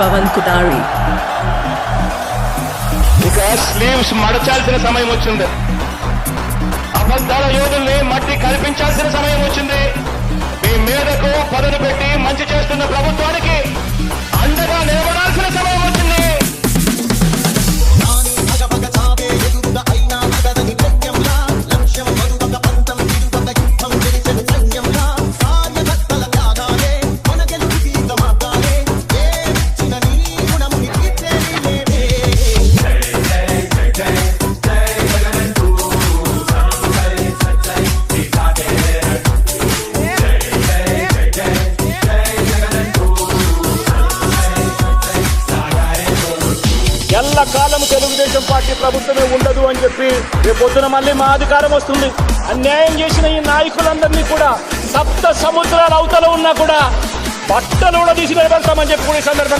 పవన్ కుదారి ఇక స్లీవ్స్ మడచాల్సిన సమయం వచ్చింది. అబద్ధాల యోధుల్ని మట్టి కల్పించాల్సిన సమయం వచ్చింది. మీ మీదకు పదను పెట్టి మంచి చేస్తున్న ప్రభుత్వం కాలం తెలుగుదేశం పార్టీ ప్రభుత్వమే ఉండదు అని చెప్పి రేపు పొద్దున మళ్ళీ మా అధికారం వస్తుంది. అన్యాయం చేసిన ఈ నాయకులందరినీ కూడా సప్త సముద్రాల అవతల ఉన్నా కూడా బట్టలు కూడా తీసి నిలబెడతామని చెప్పి కూడా ఈ సందర్భంగా